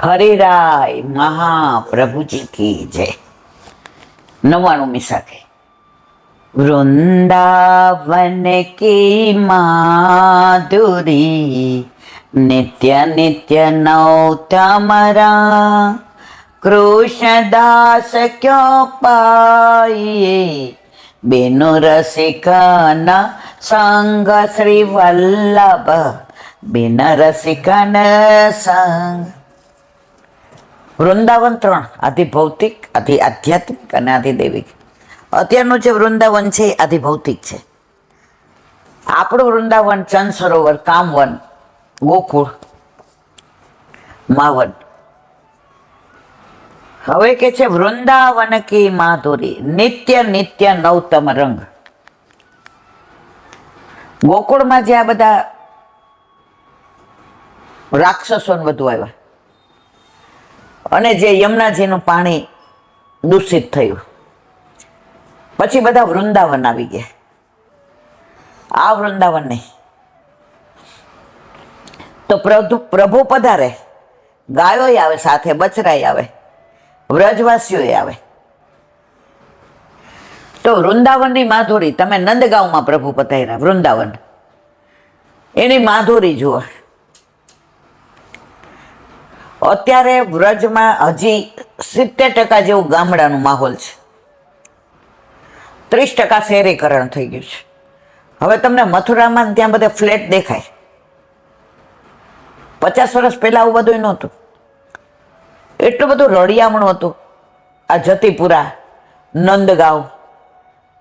હરિરાય મહાપ્રભુજી કી જય. નવાણું મિસાકે. વૃંદાવન કી માધુરી, નિત્ય નિત્ય નૌતમરા કૃષ્ણદાસ ક્યો પાઈએ? બેનો રસિકના સંગ શ્રી વલ્લભ, બિન રસિકન સંગ વૃંદાવન ત્રણ આધિ ભૌતિક આધિ આધ્યાત્મિક અને આધિ દૈવિક. અત્યારનું જે વૃંદાવન છે એ આધિ ભૌતિક છે. આપણું વૃંદાવન ચંદ સરોવર, કામવન, ગોકુળ, માવન. હવે કે છે વૃંદાવન કી માધુરી, નિત્ય નિત્ય નવતમ રંગ. ગોકુળમાં જે આ બધા રાક્ષસો બધું આવ્યા. અને જે યમુનાજીનું પાણી દૂષિત થયું. પછી બધા વૃંદાવન આવી ગયા. આ વૃંદાવન નહીં તો પ્રભુ પ્રભુ પધારે. ગાયો આવે, સાથે બચરાય આવે વ્રજવાસીઓ આવે. તો વૃંદાવનની માધુરી, તમે નંદગાંવમાં પ્રભુ પધાર્યા, વૃંદાવન. એની માધુરી જુઓ. અત્યારે વ્રજમાં હજી સિત્તેર ટકા જેવું ગામડાનું માહોલ છે. ત્રીસ ટકા શહેરીકરણ થઈ ગયું છે. હવે તમને મથુરામાં ત્યાં બધે ફ્લેટ દેખાય. પચાસ વર્ષ પહેલાં આવું બધું નહોતું. એટલું બધું રળિયામણું હતું. આ જતીપુરા, નંદગાંવ,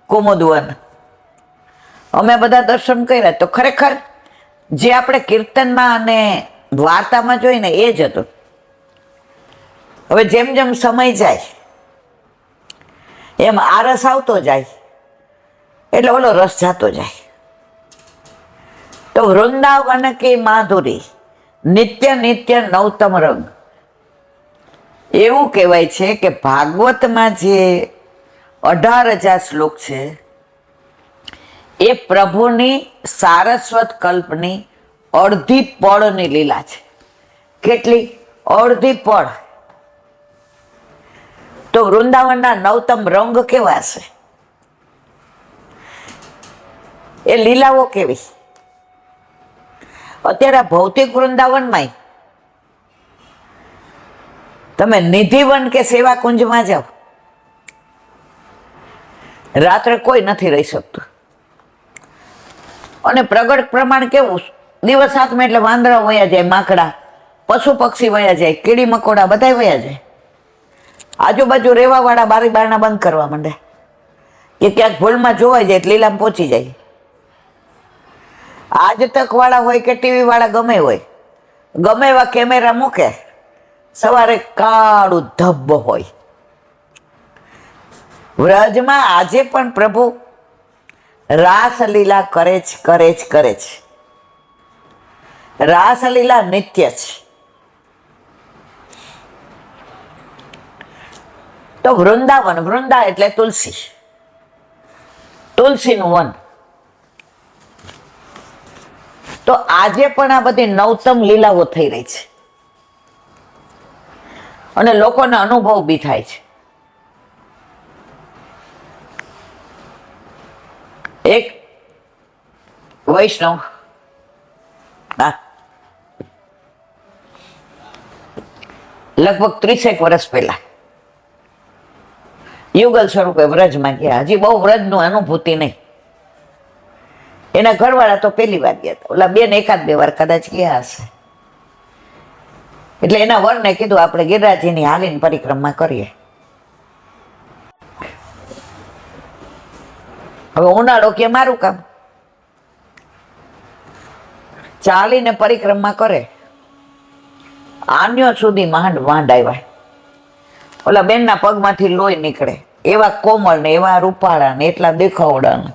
કુમુદવન. અમે બધા દર્શન કર્યા તો ખરેખર જે આપણે કીર્તનમાં અને વાર્તામાં જોઈને એ જ હતું. હવે જેમ જેમ સમય જાય, એમ આરસ આવતો જાય, એટલે ઓલો રસ જાતો જાય. તો વૃંદાવન કે માધુરી, નિત્ય નિત્ય નવતમ રંગ. એવું કહેવાય છે કે ભાગવતમાં જે અઢાર હજાર શ્લોક છે, એ પ્રભુની સારસ્વત કલ્પની અડધી પળની લીલા છે. કેટલી? અડધી પળ. તો વૃંદાવનના નવતમ રંગ કેવા છે? એ લીલાઓ કેવી? અત્યારે ભૌતિક વૃંદાવનમાં તમે નિધિવન કે સેવા કુંજમાં જાઓ, રાત્રે કોઈ નથી રહી શકતું. અને પ્રગટ પ્રમાણ કેવું? દિવસ હાથમાં એટલે વાંદરા વયા જાય, માકડા, પશુ પક્ષી વયા જાય, કીડી મકોડા બધા વયા જાય. આજુબાજુ રહેવાવાળા બારી બારણા બંધ કરવા માંડે. કે ક્યાંક ભૂલમાં જોવાઈ જાય એટલે લીલામ પહોંચી જાય. આજ તક વાળા હોય કે ટીવી વાળા ગમે હોય, ગમે એવા કેમેરા મૂકે, સવારે કાળું ધબ્બ હોય. વ્રજમાં આજે પણ પ્રભુ રાસલીલા કરે જ કરે જ કરે છે. રાસલીલા નિત્ય છે. તો વૃંદાવન, વૃંદા એટલે તુલસી. તુલસીનું વન. તો આજે પણ આ બધી નવતમ લીલાઓ થઈ રહી છે. અને લોકોને અનુભવ બી થાય છે. એક વૈષ્ણવ. હા. લગભગ ત્રીસેક વર્ષ પહેલા. યુગલ સ્વરૂપે વ્રજમાં ગયા હજી બહુ વ્રજનું અનુભૂતિ નહીં. એના ઘરવાળા તો પહેલી વાર ગયા હતા. ઓલા બેન એકાદ બે વાર કદાચ ગયા હશે. એટલે એના વરને કીધું, આપણે ગિરિરાજીની હાલીન પરિક્રમા કરીએ. હવે ઉનાળો કે મારું કામ? ચાલીને પરિક્રમા કરે. આન્યો સુધી માંડ માંડ આવ્યા. ઓલા બેનના પગમાંથી લોહી નીકળે. એવા કોમળ ને, એવા રૂપાળા ને, એટલા દેખાવડા ને.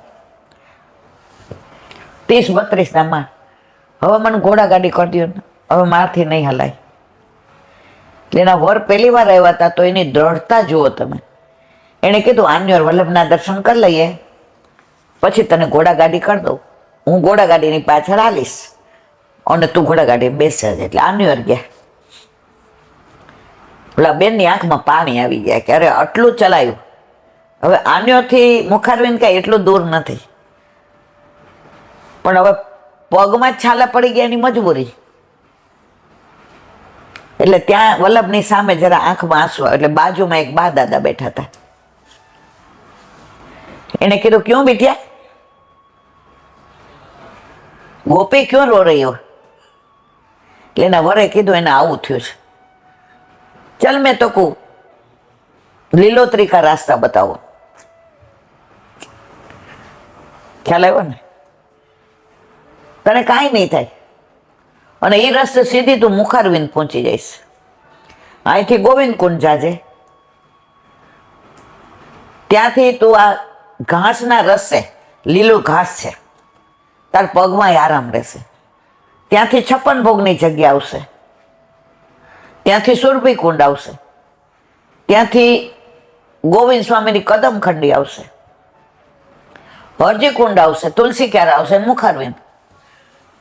ત્રીસ બત્રીસ ના માં હવે મને ઘોડા ગાડી કરી દો ને. હવે મારાથી નહીં હલાય. એટલે એના વર પહેલી વાર આવ્યા હતા તો એની દ્રઢતા જુઓ તમે. એણે કીધું આન્યોર વલ્લભના દર્શન કરી લઈએ. પછી તને ઘોડા ગાડી કરી દઉં. હું ઘોડા ગાડીની પાછળ હાલીશ. અને તું ઘોડા ગાડી બેસે એટલે આન્યોર ગયા. ઓલા બેનની આંખમાં પાણી આવી ગયા. કે અરે આટલું ચલાયું. હવે આન્યોથી મુખારવીન કાંઈ એટલું દૂર નથી. પણ હવે પગમાં જ છાલા પડી ગયા એની મજબૂરી. એટલે ત્યાં વલ્લભની સામે જરા આંખમાં આંસુ એટલે બાજુમાં એક બા દાદા બેઠા હતા. એને કીધું, ક્યું બીઠ્યા ગોપી, ક્યો રો રહ્યો એટલે એના વરે કીધું, એને આવું થયું છે. ચલ મેં તો કહું લીલોતરી કા રાસ્તા બતાવો. ખ્યાલ આવ્યો ને? તને કાંઈ નહીં થાય. અને એ રસ્તે સીધી તું મુખારવિંદ પહોંચી જઈશ. અહીંથી ગોવિંદ કુંડ જાજે. ત્યાંથી તું આ ઘાસના રસ્તે, લીલું ઘાસ છે. તાર પગમાં આરામ રહેશે. ત્યાંથી છપ્પન ભોગની જગ્યા આવશે. ત્યાંથી સુરભી કુંડ આવશે. ત્યાંથી ગોવિંદ સ્વામીની કદમ ખંડી આવશે. હરજી કુંડ આવશે, તુલસી ક્યારે આવશે ને મુખારવિંદ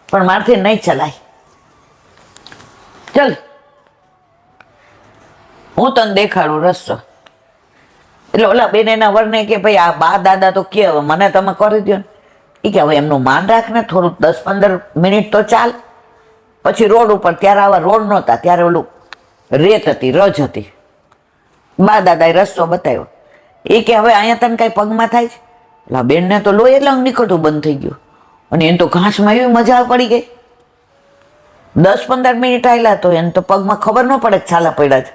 પણ મારથી નહીં ચલાય. ચલ. હું તને દેખાડું રસ્તો. એટલે ઓલા બેન એના વરને કે ભાઈ આ બા દાદા તો કે હવે મને તમે કરી દો એ કે હવે એમનું માન રાખને થોડું દસ પંદર મિનિટ તો ચાલ. પછી રોડ ઉપર ત્યારે આવા રોડ નહોતા, ત્યારે ઓલું રેત હતી, રજ હતી. બા દાદાએ રસ્તો બતાવ્યો. એ કે હવે અહીંયા તને કાંઈ પગમાં થાય છે? એટલે બેનને તો લોહી એટલે નીકળતું બંધ થઈ ગયું. અને એને તો ઘાસમાં એવી મજા પડી ગઈ. દસ પંદર મિનિટ આવેલા તો એને તો પગમાં ખબર ન પડે છાલા પડ્યા છે.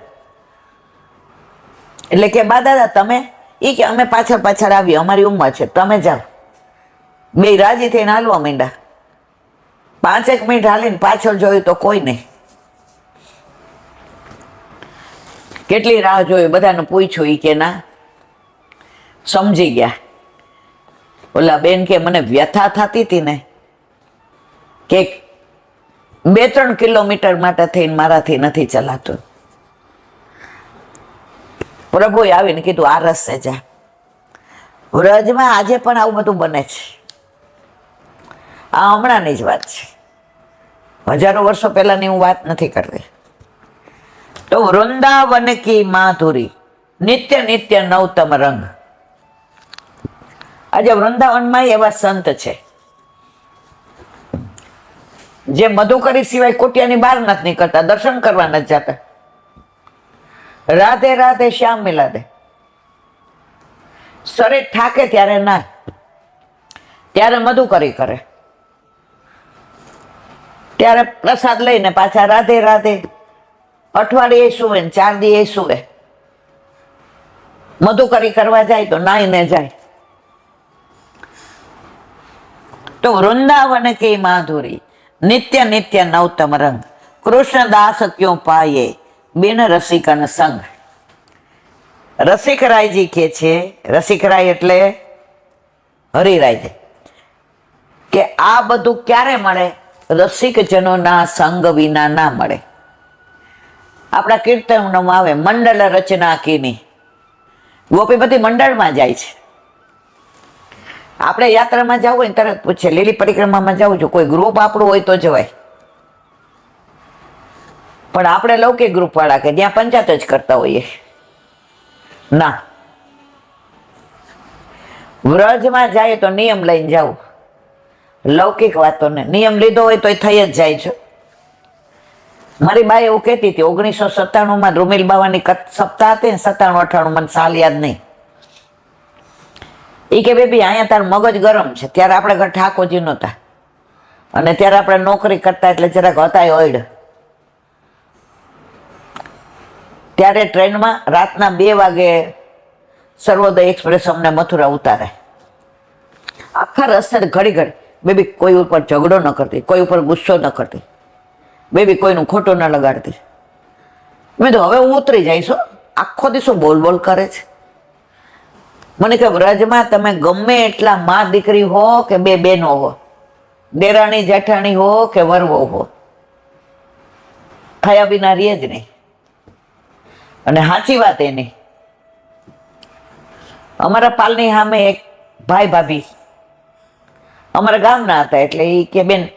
એટલે કે બા દાદા, તમે એ કે અમે પાછળ પાછળ આવીએ, અમારી ઉંમર છે, તમે જાઓ. બે રાજી થઈને હાલવા માંડ્યા. પાંચેક મિનિટ હાલીને પાછળ જોયું તો કોઈ નહીં. કેટલી રાહ જોઈ બધાને પૂછ્યું એ કે ના, સમજી ગયા. ઓલા બેન કે મને વ્યથા થતી હતી ને, કે બે ત્રણ કિલોમીટર માટે થઈને મારાથી નથી ચલાતું. પ્રભુએ આવીને કીધું, આ રસ્તે જા. વ્રજમાં આજે પણ આવું બધું બને છે. આ હમણાંની જ વાત છે. હજારો વર્ષો પહેલાની હું વાત નથી કરતી. તો વૃંદાવન કી માધુરી નિત્ય નિત્ય નવતમ રંગ. આજે વૃંદાવનમાં એવા સંત છે. જે મધુકરી સિવાય કોટિયાની બહાર નથી નીકળતા, દર્શન કરવા નથી જતા. રાધે રાધે શ્યામ મિલાદે. શરીર થાકે ત્યારે ના. ત્યારે મધુકરી કરે. ત્યારે પ્રસાદ લઈને પાછા રાધે રાધે અઠવાડિયે સુવે ચાર દિવસે સુવે. મધુકરી કરવા જાય તો નાઈને જાય. તો વૃંદાવન કે માધુરી? નિત્ય નિત્ય નવતમ રંગ. કૃષ્ણ દાસ ક્યો પાયે બિન રસિકન સંગ. રસિકરાયજી કે છે, રસિકરાય એટલે હરિરાયજી, કે આ બધું ક્યારે મળે? રસિકજનોના સંગ વિના ના મળે. આપણા કીર્તનમાં આવે, મંડળ રચના કીની. ગોપીપતિ મંડળમાં જાય છે. આપણે યાત્રામાં જવું હોય ને તરત પૂછે, લીલી પરિક્રમામાં જવું છું, કોઈ ગ્રુપ આપણું હોય તો જવાય પણ આપણે લૌકિક ગ્રુપ વાળા કે જ્યાં પંચાયત જ કરતા હોઈએ. ના. વ્રજમાં જાય તો નિયમ લઈને જવું. લૌકિક વાતોને. નિયમ લીધો હોય તો એ થઈ જ જાય છે. મારી બા એવું કહેતી હતી, ઓગણીસો સત્તાણુંમાં રૂમિલ બાવાની સપ્તાહ હતી ને, સત્તાણું અઠાણું મને સાલ યાદ નહીં. એ કે, બેબી, અહીંયા તાર મગજ ગરમ છે. ત્યારે આપણે ઘર ઠાકોરજી નહોતા. અને ત્યારે આપણે નોકરી કરતા એટલે જરાક હતા ઓઈડ ત્યારે ટ્રેનમાં રાતના બે વાગે સર્વોદય એક્સપ્રેસ અમને મથુરા ઉતારે. આખા રસ્તે ઘડી ઘડી. બેબી, કોઈ ઉપર ઝઘડો ન કરતી, કોઈ ઉપર ગુસ્સો ન કરતી. બેબી, કોઈનું ખોટું ન લગાડતી. મેં તો હવે હું ઉતરી જઈશ આખો દિવસો બોલ બોલ કરે છે. મને કે વ્રજમાં તમે ગમે એટલા મા દીકરી હો કે બે બેનો હો? દેરાણી, જેઠાણી હો કે વરવો હો? થયા વિના રીએ જ નહીં. અને સાચી વાત એની અમારા પાલની સામે એક ભાઈ ભાભી અમારા ગામના હતા એટલે એ કે, બેન,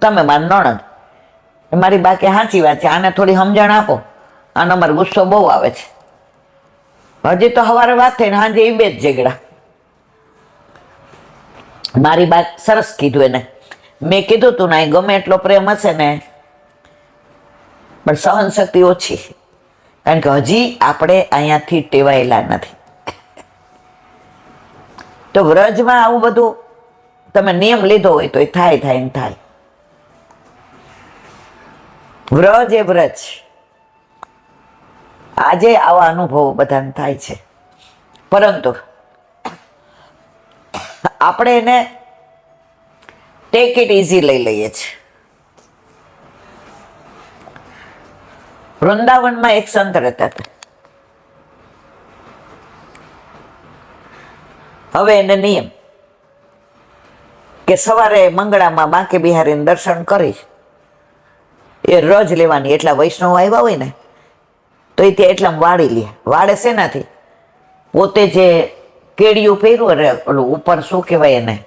તમે મારી નણંદ. મારી બાકી સાચી વાત છે. આને થોડી સમજણ આપો. આનો અમારો ગુસ્સો બહુ આવે છે. હજી તો સવારે વાત થઈ ને સાંજે એ બે જ ઝઘડા. મારી બાત સરસ કીધું એને. મેં કીધું તું ના ગમે એટલો પ્રેમ હશે ને, પણ સહન શક્તિ ઓછી. કારણ કે હજી આપણે અહીંયાથી ટેવાયેલા નથી. તો વ્રજમાં આવું બધું તમે નિયમ લીધો હોય તો એ થાય થાય ને થાય. વ્રજ એ વ્રજ. આજે આવા અનુભવો બધાને થાય છે. પરંતુ આપણે એને ટેક ઇટ ઇઝી લઈ લઈએ છીએ. વૃંદાવનમાં એક સંત રહેતા હતા. હવે એને નિયમ કે સવારે મંગળામાં બાંકે બિહારીને દર્શન કરી એ રજ લેવાની. એટલા વૈષ્ણવ આવ્યા હોય ને તો એ ત્યાં એટલામાં વાળી લે. વાળે શેનાથી? પોતે જે કેડિયું પહેર્યું અરે ઓલું ઉપર શું કહેવાય એને?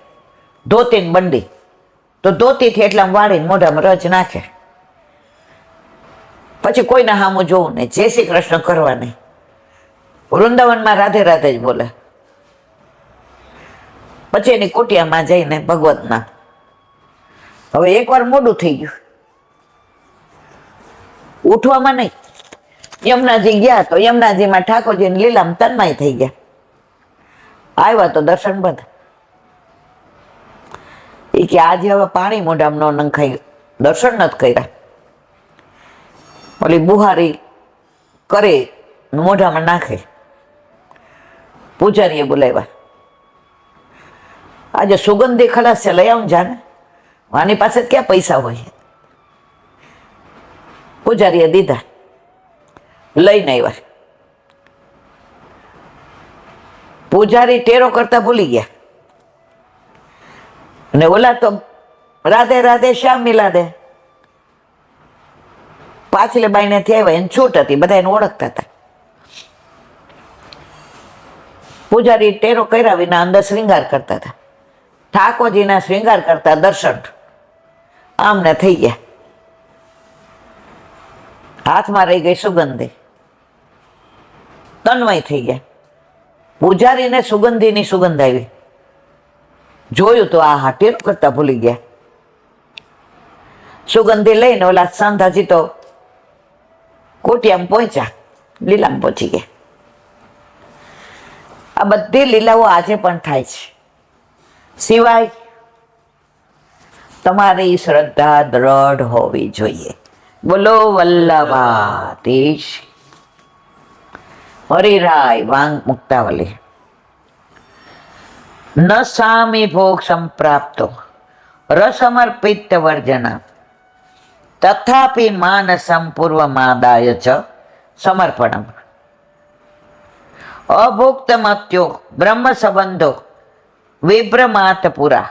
ધોતીને બંડી. તો ધોતીથી એટલામાં વાળીને મોઢામાં રજ નાખે. પછી કોઈના સામું જોવું નહીં. જય શ્રી કૃષ્ણ કરવા નહીં વૃંદાવનમાં રાધે રાધે જ બોલે. પછી એની કુટિયામાં જઈને ભગવતના. હવે એકવાર મોડું થઈ ગયું. ઉઠવામાં નહીં. યમુનાજી ગયા તો યમુનાજીમાં ઠાકોરજીની લીલામ તન્માય થઈ ગયા. આવ્યા તો દર્શન બંધ. એ કે આજે હવે પાણી મોઢામાં ન નંખાઈ દર્શન નથી કર્યા. ઓલી બુહારી કરે મોઢામાં નાખે. પૂજારીએ બોલાવ્યા. આજે સુગંધી ખલાસ છે, લઈ આવું જાને. આની પાસે ક્યાં પૈસા હોય? પૂજારીએ દીધા. લઈને આવ્યા પૂજારી ટેરો કરતા ભૂલી ગયા. અને ઓલા તો રાધે રાધે શ્યામ મિલાદે પાછલે બાઈને થી આવ્યા, એને છૂટ હતી બધા એને ઓળખતા હતા. પૂજારી ટેરો કર્યા વિના અંદર શ્રૃંગાર કરતા હતા. ઠાકોરજીના શ્રૃંગાર કરતા દર્શન આમને થઈ ગયા. હાથમાં રહી ગઈ સુગંધી. તન્મય થઈ ગયા. પૂજારીને સુગંધીની સુગંધ આવી. જોયું તો આ હાટીર કરતા ભૂલી ગયા. સુગંધી લઈને ઓલા સાંધાજી તો કોટિયામાં પહોંચ્યા. લીલામાં પહોંચી ગયા. આ બધી લીલાઓ આજે પણ થાય છે. સિવાય તમારી શ્રદ્ધા દ્રઢ હોવી જોઈએ. બોલો વલ્લભાધીશ હરિરાય વાંગ મુક્તાવલી. ન સામી ભોગ સંપ્રાપ્તો રસમર્પિત વર્જન. તથાપિ માનસમ પૂર્વમાદાય ચ સમર્પણમ. અભુક્તમત્યો બ્રહ્મ સંબંધો, વિભ્રમાત પુરા.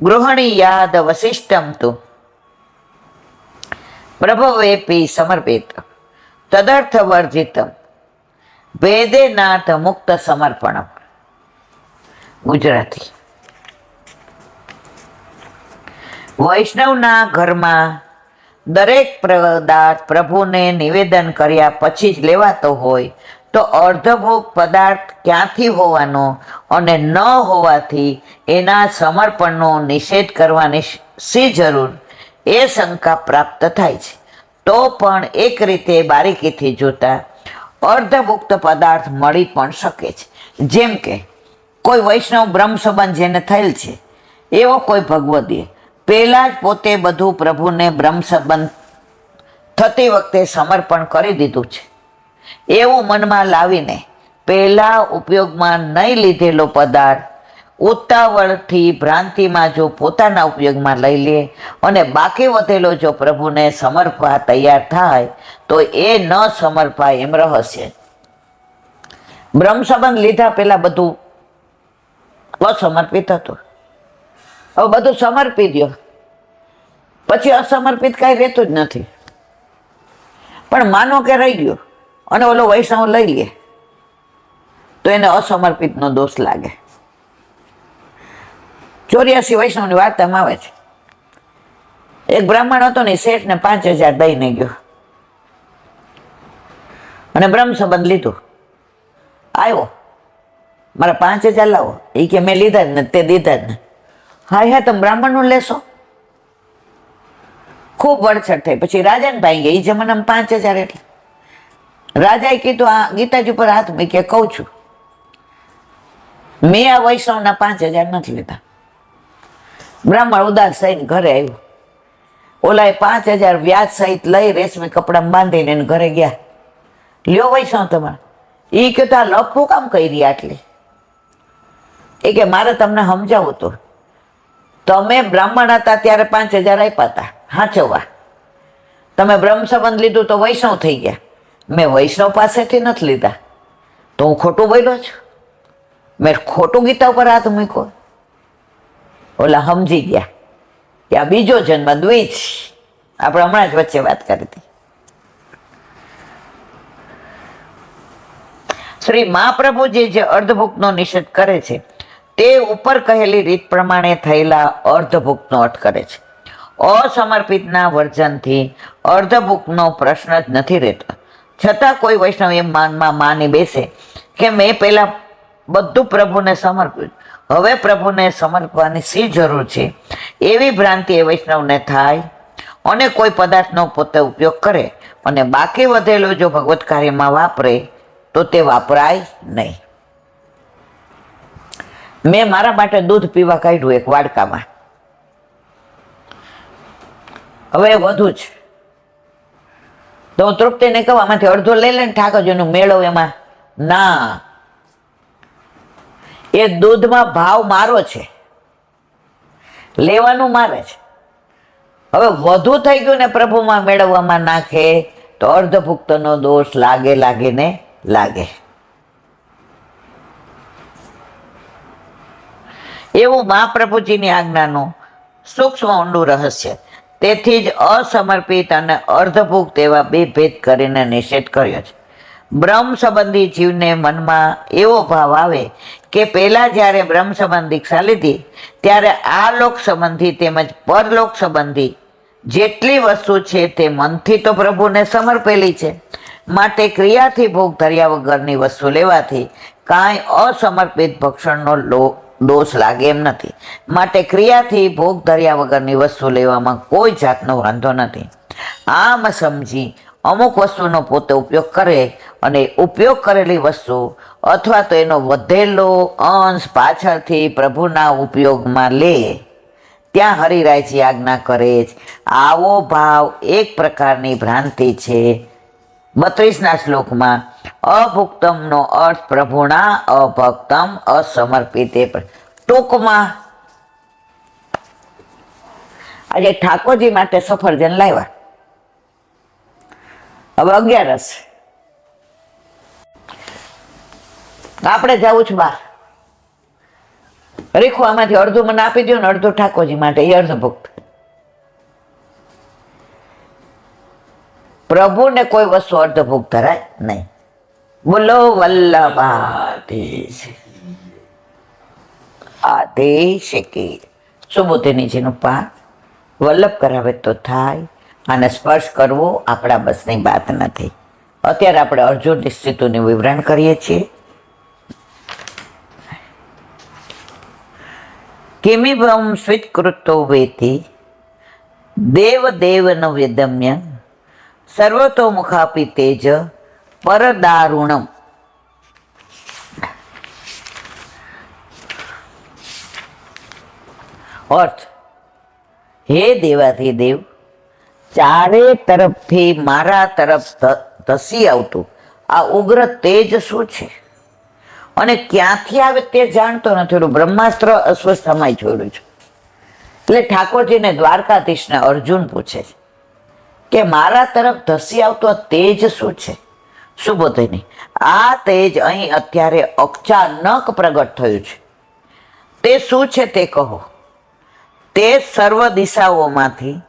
ગૃહણી યાદ વસિષ્ઠમ તુ. પ્રભવેપી સમર્પિત, તદર્થ વર્જિતમ. ભેદે નાથ મુક્ત સમર્પણમ. ગુજરાતી. વૈષ્ણવના ઘરમાં દરેક પદાર્થ પ્રભુને નિવેદન કર્યા પછી જ લેવાતો હોય તો અર્ધભોગ પદાર્થ ક્યાંથી હોવાનો અને ન હોવાથી એના સમર્પણનો નિષેધ કરવાની શી જરૂર? એ શંકા પ્રાપ્ત થાય છે. તો પણ એક રીતે બારીકીથી જોતા અર્ધભુક્ત પદાર્થ મળી પણ શકે છે. જેમ કે, કોઈ વૈષ્ણવ બ્રહ્મ સંબંધ જેને થયેલ છે, એવો કોઈ ભગવદીએ પહેલાં જ પોતે બધું પ્રભુને બ્રહ્મ સંબંધ થતી વખતે સમર્પણ કરી દીધું છે. એવું મનમાં લાવીને પહેલાં ઉપયોગમાં નહીં લીધેલો પદાર્થ ઉતાવળથી ભ્રાંતિમાં જો પોતાના ઉપયોગમાં લઈ લે અને બાકી વધેલો જો પ્રભુને સમર્પવા તૈયાર થાય, તો એ ન સમર્પાય એમ રહસ્ય. બ્રહ્મ સંબંધ લીધા પહેલાં બધું અસમર્પિત હતું. હવે બધું સમર્પી દો પછી અસમર્પિત કાંઈ રહેતું જ નથી. પણ માનો કે રહી ગયો અને ઓલો વૈષ્ણવ લઈ લે, તો એને અસમર્પિતનો દોષ લાગે. ચોર્યાસી વૈષ્ણવની વાર્તામાં આવે છે. એક બ્રાહ્મણ હતો ને શેઠને પાંચ હજાર દઈને ગયો. અને બ્રહ્મ સંબંધ લીધું. આવ્યો મારા પાંચ હજાર લાવો. એ કે મેં લીધા જ ને તે દીધા જ ને. હા હા તમે બ્રાહ્મણનું લેશો? ખૂબ વડછડ થઈ. પછી રાજાને ભાઈ ગયા. એ જમાનામાં પાંચ હજાર એટલે. રાજાએ કીધું, આ ગીતાજી ઉપર હાથ મૂકી કહું છું. મેં આ વૈષ્ણવના પાંચ હજાર નથી લીધા. બ્રાહ્મણ ઉદાસ થઈને ઘરે આવ્યું. ઓલાએ પાંચ હજાર વ્યાજ સહિત લઈ રેશમી કપડાં બાંધીને એને ઘરે ગયા. લ્યો વૈષ્ણવ તમારે. એ કે તો લફું કામ કરી આટલી? એ કે મારે તમને સમજાવું હતું તમે બ્રાહ્મણ હતા ત્યારે પાંચ હજાર આપ્યા હતા. હાચવવા. તમે બ્રહ્મ સંબંધ લીધું તો વૈષ્ણવ થઈ ગયા. મેં વૈષ્ણવ પાસેથી નથી લીધા. તો હું ખોટું બોલ્યો છું? મેં ખોટું ગીતા ઉપર હાથ મૂક્યો? ઓલા સમજી ગયા કે આ બીજો જન્મ દ્વિજ. આપણે હમણાં જ વચ્ચે વાત કરી હતી. શ્રી મહાપ્રભુજી જે અર્ધભુક્તનો નિષેધ કરે છે, તે ઉપર કહેલી રીત પ્રમાણે થયેલા અર્ધભુક્તનો અર્થ કરે છે. અસમર્પિતના વર્જનથી અર્ધભુક્તનો પ્રશ્ન જ નથી રહેતો. છતાં કોઈ વૈષ્ણવ એમ માનમાં માની બેસે કે મેં પહેલા બધું પ્રભુને સમર્પ્યું. હવે પ્રભુને સમર્પવાની શી જરૂર છે? એવી ભ્રાંતિ એ વૈષ્ણવને થાય અને કોઈ પદાર્થનો પોતે ઉપયોગ કરે અને બાકી વધેલો જો ભગવત કાર્યમાં વાપરે તો તે વાપરાય નહીં. મેં મારા માટે દૂધ પીવા કાઢ્યું એક વાડકામાં. હવે વધુ જ તો હું તૃપ્તિને કહું, આમાંથી અડધો લઈ લઈને ઠાકોરજીનું મેળો એમાં. ના એ દૂધમાં ભાવ મારો છે. લેવાનું મારે છે. હવે વધુ થઈ ગયું ને પ્રભુમાં મેળવવામાં નાખે તો અર્ધભુક્તનો દોષ લાગે લાગે ને લાગે. એવું મહાપ્રભુજીની આજ્ઞાનું સૂક્ષ્મ ઊંડું રહસ્ય. તેથી જ અસમર્પિત અને અર્ધભુક્ત એવા બે ભેદ કરીને નિષેધ કર્યો છે. બ્રહ્મ સંબંધી જીવને મનમાં એવો ભાવ આવે કે પહેલાં જ્યારે બ્રહ્મ સંબંધી દીક્ષા લીધી, ત્યારે આ લોક સંબંધી તેમજ પરલોક સંબંધી જેટલી વસ્તુ છે તે મનથી તો પ્રભુને સમર્પેલી છે. માટે ક્રિયાથી ભોગ ધર્યા વગરની વસ્તુ લેવાથી કાંઈ અસમર્પિત ભક્ષણનો લો, દોષ લાગે એમ નથી. માટે ક્રિયાથી ભોગ ધર્યા વગરની વસ્તુ લેવામાં કોઈ જાતનો વાંધો નથી. આમ સમજી અમુક વસ્તુનો પોતે ઉપયોગ કરે અને ઉપયોગ કરેલી વસ્તુ અથવા તો એનો વધેલો અંશ પાછળથી પ્રભુના ઉપયોગમાં લે. ત્યાં હરિરાયજી આજ્ઞા કરે જ, આવો ભાવ એક પ્રકારની ભ્રાંતિ છે. બત્રીસના શ્લોકમાં, અભુક્તમનો અર્થ પ્રભુના અભક્તમ અસમર્પિત ટૂંકમાં, આજે ઠાકોરજી માટે સફરજન લાવ્યા. હવે અગિયારસ. આપણે જવું છે બહાર. રીખું આમાંથી અડધું મને આપી દો ને અડધું ઠાકોરજી માટે, એ અર્ધ ભક્ત પ્રભુને કોઈ વસ્તુ અર્ધભુક્ત ધરાય નહીં. બોલો વલ્લભ આદેશ કે. સુબોધીનીજીનું પાઠ વલ્લભ કરાવે તો થાય. અને સ્પર્શ કરવો આપણા બસની વાત નથી. અત્યારે આપણે અર્જુનની સ્થિતિનું વિવરણ કરીએ છીએ. કિમિભમ સ્વીતકૃતો વેતિ દેવ દેવન વિદમ્ય સર્વતોમુખાપી તેજ પરદારુણમ. અર્થ, હે દેવાથી દેવ ચારે તરફથી મારા તરફ ધસી આવતું. આ ઉગ્ર તેજ શું છે? અને ક્યાંથી આવે તે જાણતો નથી. બ્રહ્માસ્ત્ર અસ્વસ્થામાં જોડું છે. એટલે ઠાકોરજીને દ્વારકાધીશને અર્જુન પૂછે છે કે મારા તરફ ધસી આવતો તેજ શું છે? સુબોધની આ તેજ અહીં અત્યારે અચાનક પ્રગટ થયું છે. તે શું છે તે કહો. તે સર્વ દિશાઓમાંથી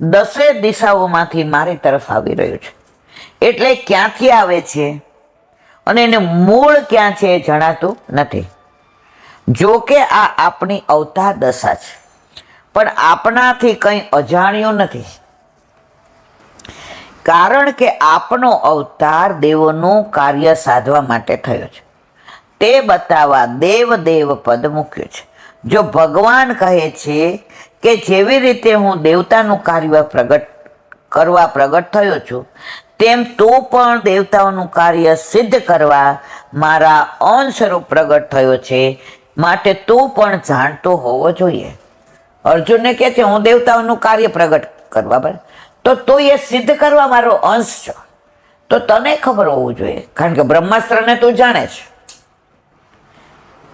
દસે દિશાઓમાંથી મારી તરફ આવી રહ્યું છે. એટલે ક્યાંથી આવે છે? અને એને મૂળ ક્યાં છે એ જણાતું નથી. જો કે આ આપણી અવતાર દશા છે. પણ આપણાથી કંઈ અજાણ્યું નથી. કારણ કે આપનો અવતાર દેવોનું કાર્ય સાધવા માટે થયો છે. તે બતાવવા દેવ દેવ પદ મૂક્યું છે. જો ભગવાન કહે છે કે જેવી રીતે હું દેવતાનું કાર્ય પ્રગટ કરવા પ્રગટ થયો છું, તેમ તું પણ દેવતાઓનું કાર્ય સિદ્ધ કરવા મારા અંશરૂપ પ્રગટ થયો છે, માટે તું પણ જાણતો હોવો જોઈએ. અર્જુનને કહે છે, હું દેવતાઓનું કાર્ય પ્રગટ કરવા બરાબર તો તું એ સિદ્ધ કરવા મારો અંશ છો. તો તને ખબર હોવું જોઈએ, કારણ કે બ્રહ્માસ્ત્રને તું જાણે છે.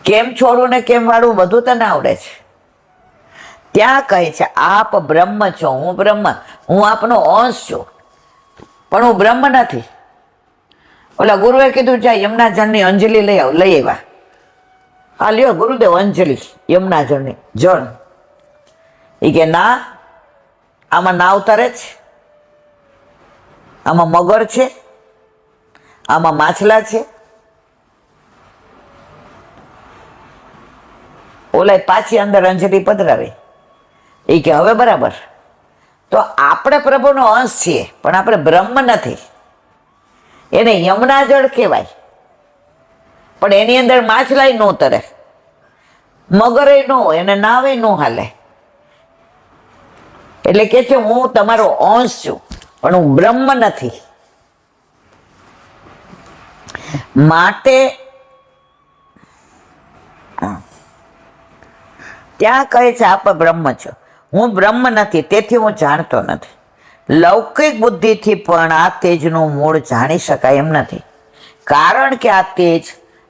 કેમ છોડું ને કેમ વાળું બધું તને આવડે છે. ત્યાં કહે છે, આપ બ્રહ્મ છો, હું બ્રહ્મ, હું આપનો અંશ છું. પણ હું બ્રહ્મ નથી. ઓલા ગુરુએ કીધું, જા યમુનાજળની અંજલિ લઈ આવ, લઈ આવ્યા. આ લ્યો, ગુરુદેવ અંજલિ, યમુનાજળની જળ. એ કે, ના, આમાં નાવ તરે છે, આમાં મગર છે, આમાં માછલા છે. ઓલા પાછી અંદર અંજલિ પધરાવે. એ કે હવે બરાબર. તો આપણે પ્રભુનો અંશ છીએ, પણ આપણે બ્રહ્મ નથી. એને યમુના જળ કહેવાય. પણ એની અંદર માછલાય ન તરે. મગરે ન, એને નાવે ન હાલે. એટલે કે છે, હું તમારો અંશ છું, પણ હું બ્રહ્મ નથી. માટે ત્યાં કહે છે, આપ બ્રહ્મ છો. હું બ્રહ્મ નથી, તેથી હું જાણતો નથી. લૌકિક બુદ્ધિથી પણ આ તેજનું મૂળ જાણી શકાય એમ નથી. કારણ કે આ તેજ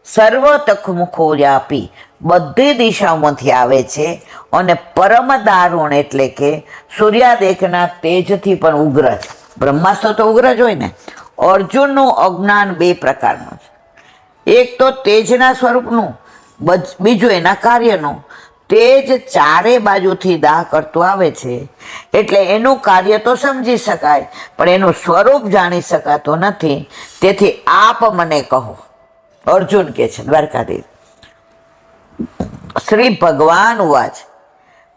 સર્વ તખમુખો વ્યાપી બધી દિશાઓમાંથી આવે છે અને પરમ દારૂણ એટલે કે સૂર્યાદેખના તેજથી પણ ઉગ્ર છે. બ્રહ્માસ્ત્ર તો ઉગ્ર જ હોય ને? અર્જુનનું અજ્ઞાન બે પ્રકારનું છે. એક તો તેજના સ્વરૂપનું બીજું એના કાર્યનું તેજ ચારે બાજુથી દાહ કરતું આવે છે. એટલે એનું કાર્ય તો સમજી શકાય, પણ એનું સ્વરૂપ જાણી શકાતું નથી. તેથી આપ મને કહો. અર્જુન કે છે, દ્વારકાધીશ. શ્રી ભગવાન ઉવાચ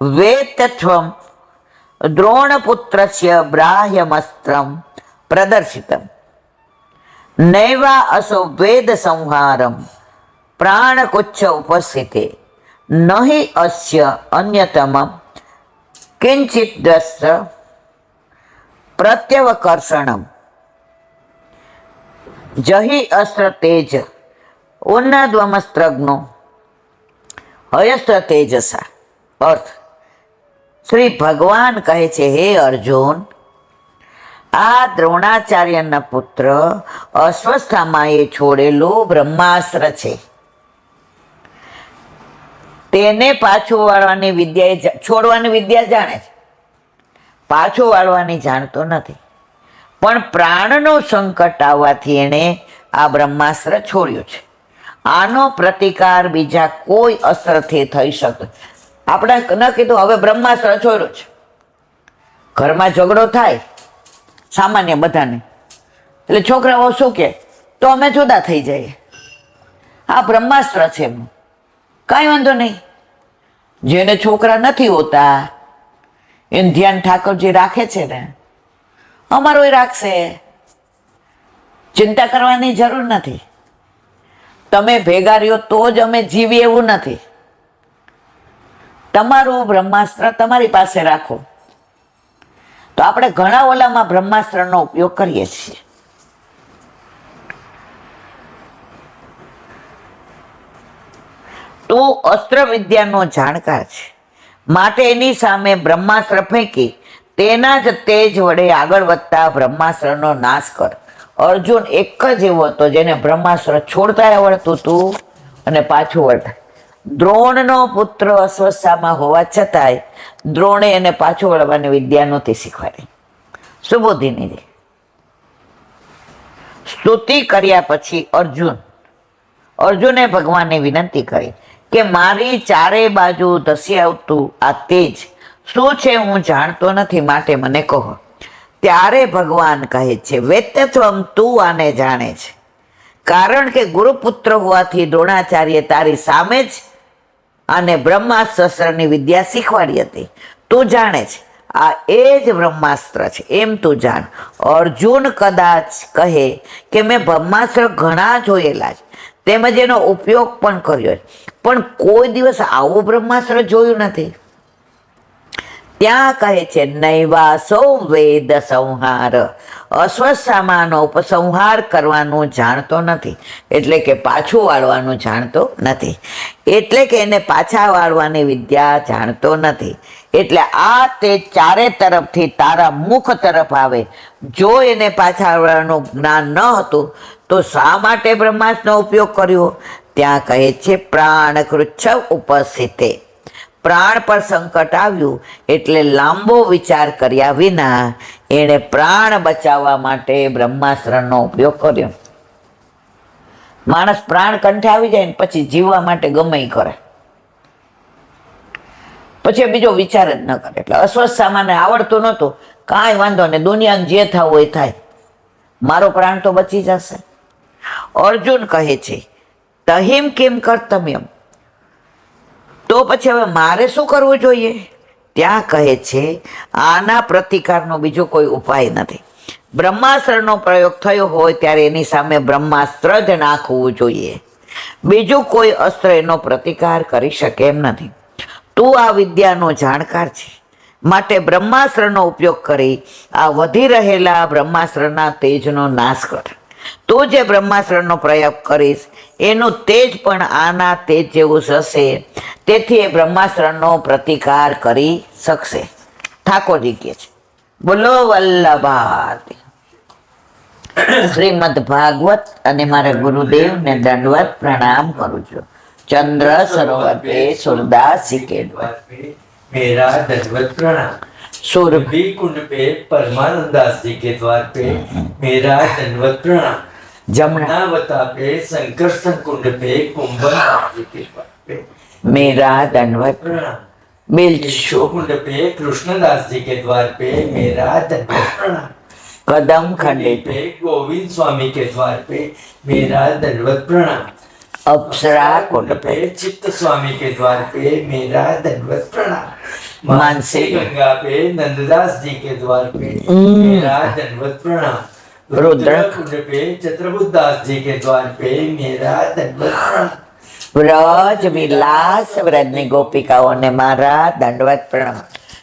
વેતત્વમ દ્રોણપુત્રસ્ય બ્રાહ્યમસ્ત્રમ પ્રદર્શિતમ. નૈવા અસો વેદ સંહારમ, પ્રાણકુચ્છ ઉપસ્થિતે. નહિ અસ્ય અન્યતમ કિંચિત દ્રષ્ટ પ્રત્યવકર્ષણમ જહી અસ્ત્ર તેજ ઉન્નદ્વમસ્ત્રજ્ઞો હયસ્ત્ર તેજસા અર્થ શ્રી ભગવાન કહે છે હે અર્જુન આ દ્રોણાચાર્યના પુત્ર અસ્વસ્થામાં એ છોડેલું બ્રહ્માસ્ત્ર છે તેને પાછું વાળવાની વિદ્યા એ છોડવાની વિદ્યા જાણે છે. પાછું વાળવાની જાણતો નથી. પણ પ્રાણનો સંકટ આવવાથી એણે આ બ્રહ્માસ્ત્ર છોડ્યું છે. આનો પ્રતિકાર બીજા કોઈ અસરથી થઈ શકે. આપણે ન કીધું, હવે બ્રહ્માસ્ત્ર છોડ્યું છે. ઘરમાં ઝઘડો થાય, સામાન્ય બધાને. એટલે છોકરાઓ શું કે, તો અમે જુદા થઈ જઈએ. આ બ્રહ્માસ્ત્ર છે એમનું. કાંઈ વાંધો નહીં. જેને છોકરા નથી હોતા, એને ધ્યાન ઠાકોરજી રાખે છે ને, અમારોય રાખશે. ચિંતા કરવાની જરૂર નથી. તમે ભેગા રહ્યો તો જ અમે જીવીએ એવું નથી. તમારું બ્રહ્માસ્ત્ર તમારી પાસે રાખો. તો આપણે ઘણા ઓલામાં બ્રહ્માસ્ત્રનો ઉપયોગ કરીએ છીએ. તો અસ્ત્ર વિદ્યાનો જાણકાર છે. માટે એની સામે બ્રહ્માસ્ત્ર ફેંકી તેના જ તેજ વડે આગળ વધતા બ્રહ્માસ્ત્રનો નાશ કર. અર્જુન એક જ એવો હતો જેને બ્રહ્માસ્ત્ર છોડતા આવડતું હતું અને પાછું વળતા. દ્રોણનો પુત્ર અસ્વસ્થામાં હોવા છતાંય દ્રોણે એને પાછું વળવાની વિદ્યા નહોતી શીખવાડી. સુબોધિની સ્તુતિ કર્યા પછી અર્જુન, અર્જુને ભગવાનને વિનંતી કરી. કે મારી ચારે બાજુ ધસી આવતું આ તેજ શું છે હું જાણતો નથી, માટે મને કહો. ત્યારે ભગવાન કહે છે, વેત્યત્વમ તું આને જાણે છે. કારણ કે ગુરુપુત્ર હોવાથી દ્રોણાચાર્ય તારી સામે જ અને બ્રહ્માસ્ત્રની વિદ્યા શીખવાડી હતી. તું જાણે છે, આ એ જ બ્રહ્માસ્ત્ર છે, એમ તું જાણ. અર્જુન કદાચ કહે કે મેં બ્રહ્માસ્ત્ર ઘણા જોયેલા છે. તેમજ એનો ઉપયોગ પણ કર્યો પણ કોઈ દિવસ આવું બ્રહ્માસ્ત્ર જોયું નથી. ત્યાં કહે છે નૈવા સૌ વેદ સંહાર. અસ્વસ્થામાનો ઉપસંહાર કરવાનું જાણતો નથી. એટલે કે પાછું વાળવાનું જાણતો નથી. એટલે કે એને પાછા વાળવાની વિદ્યા જાણતો નથી. એટલે આ તે ચારે તરફથી તારા મુખ તરફ આવે. જો એને પાછા વાળવાનું જ્ઞાન ન હતું, તો શા માટે બ્રહ્માસ્ત્રનો ઉપયોગ કર્યો? ત્યાં કહે છે, પ્રાણ કૃચ્છ ઉપસ્થિતે. પ્રાણ પર સંકટ આવ્યું એટલે લાંબો વિચાર કર્યા વિના એણે પ્રાણ બચાવવા માટે બ્રહ્માસ્ત્રનો ઉપયોગ કર્યો. માણસ પ્રાણ કંઠે આવી જાય ને પછી જીવવા માટે ગમે કરે. પછી બીજો વિચાર જ ન કરે. એટલે અસ્વસ્થ સામાન્ય આવડતું નહોતું. કાંઈ વાંધો ને દુનિયાને જે થવું હોય થાય. મારો પ્રાણ તો બચી જશે. અર્જુન કહે છે તહિમ કેમ કર્તવ્યમ? તો પછી હવે મારે શું કરવું જોઈએ? ત્યાં કહે છે, આના પ્રતિકારનો બીજો કોઈ ઉપાય નથી. બ્રહ્માસ્ત્રનો પ્રયોગ થયો હોય ત્યારે એની સામે બ્રહ્માસ્ત્ર જ નાખવું જોઈએ. બીજું કોઈ અસ્ત્ર એનો પ્રતિકાર કરી શકે એમ નથી. તું આ વિદ્યાનો જાણકાર છે. માટે બ્રહ્માસ્ત્રનો ઉપયોગ કરી આ વધી રહેલા બ્રહ્માસ્ત્રના તેજનો નાશ કર. તું જે બ્રહ્માસ્ત્રનો પ્રયોગ કરીશ, એનું તેજ પણ આના તેજ જેવું હશે. તેથી એ બ્રહ્માસ્ત્રનો પ્રતિકાર કરી શકશે. ઠાકોરજી કહે છે, બોલો વલ્લભાતી શ્રીમદ ભાગવત અને મારા ગુરુદેવને દંડવત પ્રણામ કરું છું. ચંદ્ર, સરોવર સુરદાસ મેરા દંડવત દ્વાર सुरभि कुंड पे परमानंदास जी के द्वार पे मेरा दंडवत प्रणाम जमुनावता पे संकर्षण कुंड पे कुंभन जी के द्वार पे मेरा दंडवत प्रणाम बेलचो कुंड पे कृष्णदास जी के द्वार पे मेरा दंडवत प्रणाम कदम खंडे पे गोविंद स्वामी के द्वार पे मेरा दंडवत प्रणाम अप्सरा कुंड पे चित्त स्वामी के द्वार पे मेरा दंडवत प्रणाम मानसी मानसी गंगा पे नंददास जी के द्वार पे हम्म। मेरा दंडवत प्रणाम रुद्र रुद्र कुंड पे चत्रबुद्ध दास जी के द्वार पे मेरा दंडवत प्रणाम વ્રજ વિલાસ વ્રજની ગોપિકાઓને મારા દંડવત પ્રણામ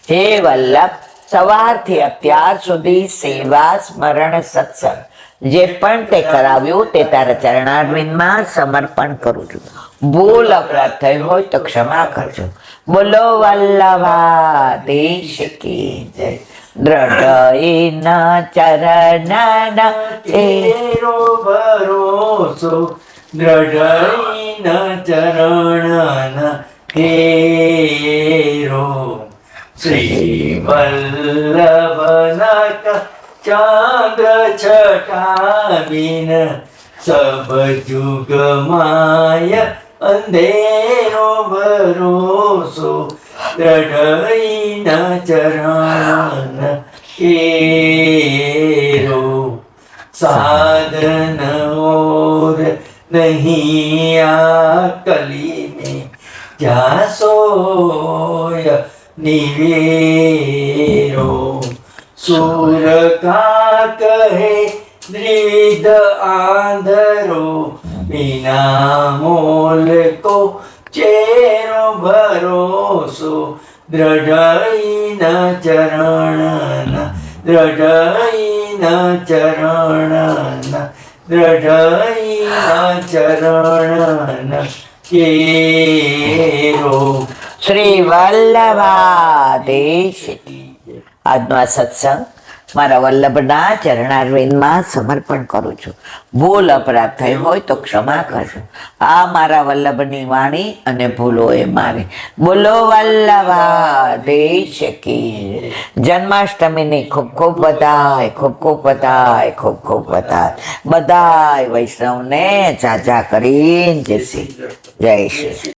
હે વલ્લભ સવારથી અત્યાર સુધી સેવા સ્મરણ સત્સંગ જે પણ તે કરાવ્યું તે તારા ચરણારવિંદમાં સમર્પણ કરું છું. ભૂલ અપરાધ થઈ હોય તો ક્ષમા કરજો. બોલો વલ્લભા દેશ કી જય. દ્રઢ ચરણ તેરો ભરોસો. દ્રઢઈ ન ચરણ તેરો શ્રી વલ્લભનક ચાંદ્ર છટા બિન સબ જુગ માય અંધેરો ભરોસો દ્રઢઈન ચરણ કેરો. સાધન ઓર નહીં આ કલીને જ્યાં સોય નિવેરો. સુર કા કહે દ્રિદ આંધરો વિના મોલ કો ચેરો ભરોસો, દ્રઢઈન ચરણ દ્રઢઈન ચરણ દ્રઢઈન ચરણ કેરો. શ્રી વલ્લભા દેશ આજનો આ સત્સંગ મારા વલ્લભના ચરણારવિંદમાં સમર્પણ કરું છું. ભૂલ અપરાધ થઈ હોય તો ક્ષમા કરજો. આ મારા વલ્લભની વાણી અને ભૂલો એ મારી. બોલો વલ્લભાદેશ કી. જન્માષ્ટમીની ખૂબ ખૂબ બધાય, ખૂબ ખૂબ બધાય, ખૂબ ખૂબ બધાય. બધાય વૈષ્ણવને ચાચા કરીને જય શ્રી જય શ્રી